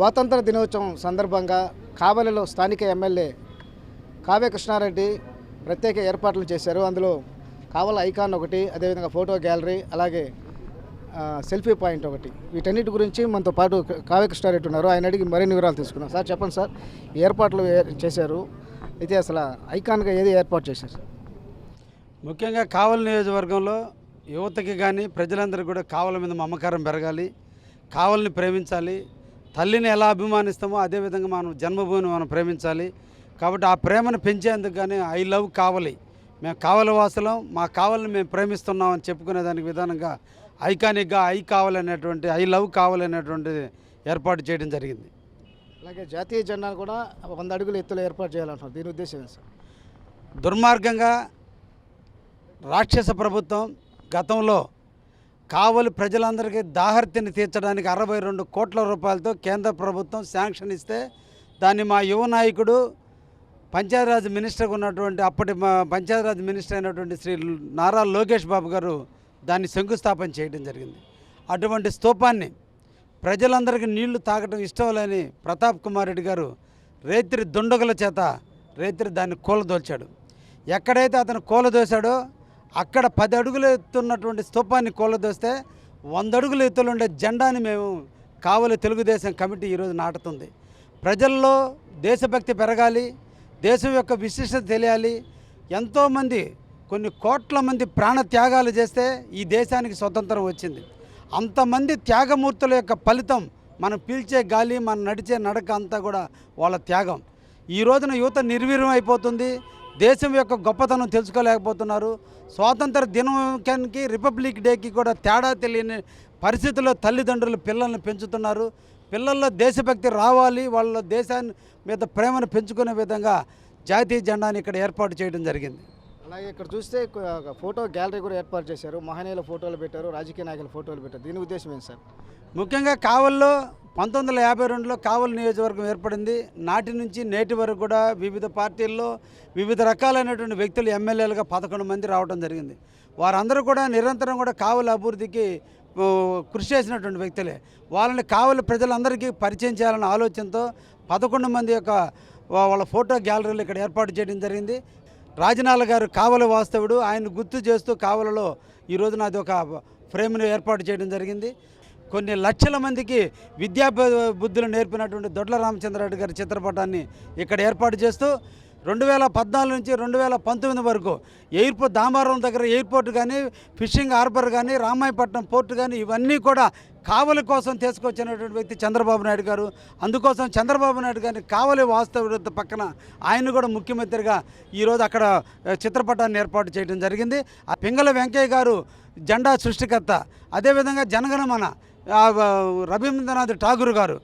స్వాతంత్ర దినోత్సవం సందర్భంగా కావలిలో స్థానిక ఎమ్మెల్యే కావ్య కృష్ణారెడ్డి ప్రత్యేక ఏర్పాట్లు చేశారు. అందులో కావల ఐకాన్ ఒకటి అదేవిధంగా ఫోటో గ్యాలరీ అలాగే సెల్ఫీ పాయింట్ ఒకటి. వీటన్నిటి గురించి మనతో పాటు కావ్య కృష్ణారెడ్డి ఉన్నారు. ఆయన అడిగి మరిన్ని వివరాలు తీసుకున్నాం సార్ చెప్పండి సార్. ఏర్పాట్లు చేశారు. అయితే అసలు ఐకాన్గా ఏది ఏర్పాటు చేశారు? ముఖ్యంగా కావలి నియోజకవర్గంలో యువతకి కానీ ప్రజలందరికీ కూడా కావల మీద మమకారం పెరగాలి. కావలిని ప్రేమించాలి. తల్లిని ఎలా అభిమానిస్తామో అదేవిధంగా మనం జన్మభూమిని మనం ప్రేమించాలి. కాబట్టి ఆ ప్రేమను పెంచేందుకు కానీ ఐ లవ్ కావలి. మేము కావలి వాసులం మా కావలిని మేము ప్రేమిస్తున్నాం అని చెప్పుకునే దానికి విధానంగా ఐకానిక్గా ఐ కావలి అనేటువంటి ఐ లవ్ కావలి అనేటువంటిది ఏర్పాటు చేయడం జరిగింది. అలాగే జాతీయ జెండాను కూడా వంద అడుగుల ఎత్తులో ఏర్పాటు చేయాలంటున్నారు. దీని ఉద్దేశం సార్? దుర్మార్గంగా రాక్షస ప్రభుత్వం గతంలో కావలి ప్రజలందరికీ దాహర్తిని తీర్చడానికి అరవై రెండు కోట్ల రూపాయలతో కేంద్ర ప్రభుత్వం శాంక్షన్ ఇస్తే దాన్ని మా యువ నాయకుడు పంచాయతీరాజ్ మినిస్టర్గా ఉన్నటువంటి అప్పటి మా పంచాయతీరాజ్ మినిస్టర్ అయినటువంటి శ్రీ నారా లోకేష్ బాబు గారు దాన్ని శంకుస్థాపన చేయడం జరిగింది. అటువంటి స్తూపాన్ని ప్రజలందరికీ నీళ్ళు తాగటం ఇష్టం లేని ప్రతాప్ కుమార్ రెడ్డి గారు రేత్రి దుండగుల చేత రేత్రి దాన్ని కూలదోల్చాడు. ఎక్కడైతే అతను కూలదోశాడో అక్కడ పది అడుగులు ఎత్తున్నటువంటి స్తూపాన్ని కూలదోస్తే వంద అడుగుల ఎత్తులు ఉండే జెండాని మేము కావలి తెలుగుదేశం కమిటీ ఈరోజు నాటుతుంది. ప్రజల్లో దేశభక్తి పెరగాలి దేశం యొక్క విశిష్టత తెలియాలి ఎంతోమంది కొన్ని కోట్ల మంది ప్రాణ త్యాగాలు చేస్తే ఈ దేశానికి స్వతంత్రం వచ్చింది. అంతమంది త్యాగమూర్తుల యొక్క ఫలితం మనం పీల్చే గాలి మనం నడిచే నడక అంతా కూడా వాళ్ళ త్యాగం. ఈ రోజున యువత నిర్వీర్యం అయిపోతుంది దేశం యొక్క గొప్పతనం తెలుసుకోలేకపోతున్నారు. స్వాతంత్ర దినానికి రిపబ్లిక్ డేకి కూడా తేడా తెలియని పరిస్థితుల్లో తల్లిదండ్రులు పిల్లల్ని పెంచుతున్నారు. పిల్లల్లో దేశభక్తి రావాలి వాళ్ళ దేశాన్ని మీద ప్రేమను పెంచుకునే విధంగా జాతీయ జెండాని ఇక్కడ ఏర్పాటు చేయడం జరిగింది. అలాగే ఇక్కడ చూస్తే ఫోటో గ్యాలరీ కూడా ఏర్పాటు చేశారు. మహనీయుల ఫోటోలు పెట్టారు రాజకీయ నాయకుల ఫోటోలు పెట్టారు. దీని ఉద్దేశం ఏంటి సార్? ముఖ్యంగా కావల్లో పంతొమ్మిది వందల యాభై రెండులో కావలి నియోజకవర్గం ఏర్పడింది. నాటి నుంచి నేటి వరకు కూడా వివిధ పార్టీల్లో వివిధ రకాలైనటువంటి వ్యక్తులు ఎమ్మెల్యేలుగా పదకొండు మంది రావడం జరిగింది. వారందరూ కూడా నిరంతరం కూడా కావలి అభివృద్ధికి కృషి చేసినటువంటి వ్యక్తులే. వాళ్ళని కావలి ప్రజలందరికీ పరిచయం చేయాలన్న ఆలోచనతో పదకొండు మంది యొక్క వాళ్ళ ఫోటో గ్యాలరీలు ఇక్కడ ఏర్పాటు చేయడం జరిగింది. రాజనాల గారు కావలి వాస్తవుడు ఆయన గుర్తు చేస్తూ కావలలో ఈ రోజున అది ఒక ఫ్రేమ్ను ఏర్పాటు చేయడం జరిగింది. కొన్ని లక్షల మందికి విద్యా బుద్ధులు నేర్పినటువంటి దొడ్ల రామచంద్రరెడ్డి గారి చిత్రపటాన్ని ఇక్కడ ఏర్పాటు చేస్తూ రెండు వేల పద్నాలుగు నుంచి రెండు వేల పంతొమ్మిది వరకు ఎయిర్పోర్ట్ దామారం దగ్గర ఎయిర్పోర్ట్ కానీ ఫిషింగ్ హార్బర్ కానీ రామాయపట్నం పోర్ట్ కానీ ఇవన్నీ కూడా కావలి కోసం తీసుకొచ్చినటువంటి వ్యక్తి చంద్రబాబు నాయుడు గారు. అందుకోసం చంద్రబాబు నాయుడు గారిని కావలి వాస్తవ పక్కన ఆయన కూడా ముఖ్యమంత్రిగా ఈరోజు అక్కడ చిత్రపటాన్ని ఏర్పాటు చేయడం జరిగింది. ఆ పింగళ వెంకయ్య గారు జెండా సృష్టికర్త. అదేవిధంగా జనగణమన రవీంద్రనాథ్ ఠాగూర్ గారు.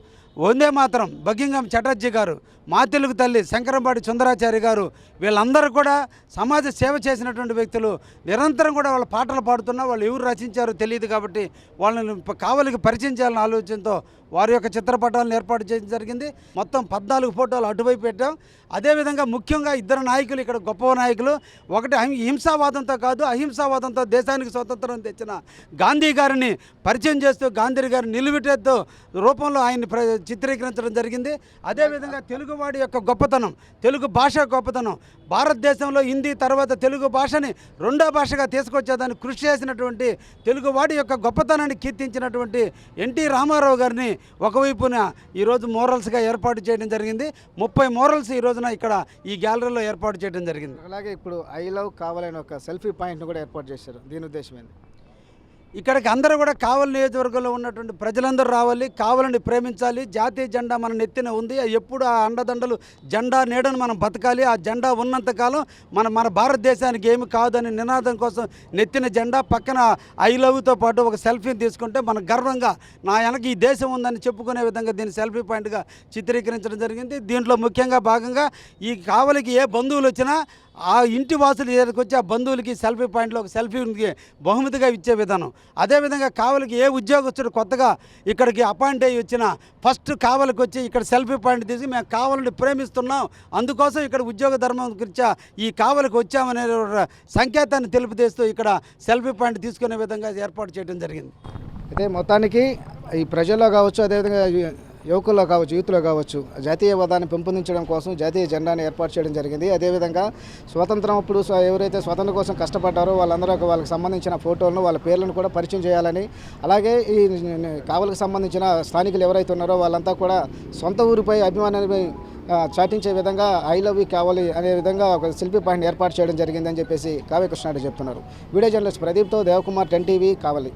వందే మాత్రం బకింగం చటర్జీ గారు మా తెలుగు తల్లి శంకరంపాటి సుందరాచారి గారు వీళ్ళందరూ కూడా సమాజ సేవ చేసినటువంటి వ్యక్తులు. నిరంతరం కూడా వాళ్ళ పాటలు పాడుతున్నా వాళ్ళు ఎవరు రచించారో తెలియదు కాబట్టి వాళ్ళని కావలికి పరిచయం చేయాలని ఆలోచనతో వారి యొక్క చిత్రపటాలను ఏర్పాటు చేయడం జరిగింది. మొత్తం పద్నాలుగు ఫోటోలు అటువైపు పెట్టాం. అదేవిధంగా ముఖ్యంగా ఇద్దరు నాయకులు ఇక్కడ గొప్ప నాయకులు ఒకటి హింసావాదంతో కాదు అహింసావాదంతో దేశానికి స్వతంత్రం తెచ్చిన గాంధీ గారిని పరిచయం చేస్తూ గాంధీ గారి నిలువిటెత్తు రూపంలో ఆయన్ని చిత్రీకరించడం జరిగింది. అదేవిధంగా తెలుగువాడి యొక్క గొప్పతనం తెలుగు భాష గొప్పతనం భారతదేశంలో హిందీ తర్వాత తెలుగు భాషని రెండో భాషగా తీసుకొచ్చేదాన్ని కృషి చేసినటువంటి తెలుగువాడి యొక్క గొప్పతనాన్ని కీర్తించినటువంటి ఎన్టీ రామారావు గారిని ఒకవైపున ఈరోజు మోరల్స్గా ఏర్పాటు చేయడం జరిగింది. ముప్పై మోరల్స్ ఈ రోజున ఇక్కడ ఈ గ్యాలరీలో ఏర్పాటు చేయడం జరిగింది. అలాగే ఇప్పుడు ఐ లవ్ కావాలని ఒక సెల్ఫీ పాయింట్ను కూడా ఏర్పాటు చేశారు. దీని ఉద్దేశం ఏంటి ఇక్కడికి అందరూ కూడా కావలి నియోజకవర్గంలో ఉన్నటువంటి ప్రజలందరూ రావాలి కావాలని ప్రేమించాలి జాతీయ జెండా మన నెత్తిన ఉంది ఎప్పుడు ఆ అండదండలు జెండా నీడను మనం బతకాలి ఆ జెండా ఉన్నంతకాలం మన మన భారతదేశానికి ఏమి కాదని నినాదం కోసం నెత్తిన జెండా పక్కన ఐ లవ్తో పాటు ఒక సెల్ఫీని తీసుకుంటే మన గర్వంగా నా వెనక ఈ దేశం ఉందని చెప్పుకునే విధంగా దీన్ని సెల్ఫీ పాయింట్గా చిత్రీకరించడం జరిగింది. దీంట్లో ముఖ్యంగా భాగంగా ఈ కావలికి ఏ బంధువులు వచ్చినా ఆ ఇంటి వాసులు దగ్గరికి వచ్చి ఆ బంధువులకి సెల్ఫీ పాయింట్లో ఒక సెల్ఫీకి బహుమతిగా ఇచ్చే విధానం. అదేవిధంగా కావలికి ఏ ఉద్యోగస్తుడు కొత్తగా ఇక్కడికి అపాయింట్ అయ్యి వచ్చిన ఫస్ట్ కావలికి వచ్చి ఇక్కడ సెల్ఫీ పాయింట్ తీసి మేము కావలని ప్రేమిస్తున్నాం అందుకోసం ఇక్కడ ఉద్యోగ ధర్మం గురించి ఈ కావలికి వచ్చామనే సంకేతాన్ని తెలుపుతేస్తూ ఇక్కడ సెల్ఫీ పాయింట్ తీసుకునే విధంగా ఏర్పాటు చేయడం జరిగింది. అయితే మొత్తానికి ఈ ప్రజల్లో కావచ్చు అదేవిధంగా యువకుల్లో కావచ్చు యూత్లో కావచ్చు జాతీయవాదాన్ని పెంపొందించడం కోసం జాతీయ జెండాను ఏర్పాటు చేయడం జరిగింది. అదేవిధంగా స్వతంత్రం అప్పుడు ఎవరైతే స్వతంత్ర కోసం కష్టపడ్డారో వాళ్ళందరూ వాళ్ళకి సంబంధించిన ఫోటోలను వాళ్ళ పేర్లను కూడా పరిచయం చేయాలని అలాగే ఈ కావలకు సంబంధించిన స్థానికులు ఎవరైతే ఉన్నారో వాళ్ళంతా కూడా సొంత ఊరిపై అభిమానాన్ని చాటించే విధంగా ఐ లవ్ యూ కావాలి అనే విధంగా ఒక శిల్పి పాయింట్ ఏర్పాటు చేయడం జరిగిందని చెప్పేసి కావ్య కృష్ణారెడ్డి చెప్తున్నారు. వీడియో జర్నలిస్ట్ ప్రదీప్తో దేవకుమార్ టెన్ టీవీ కావాలి.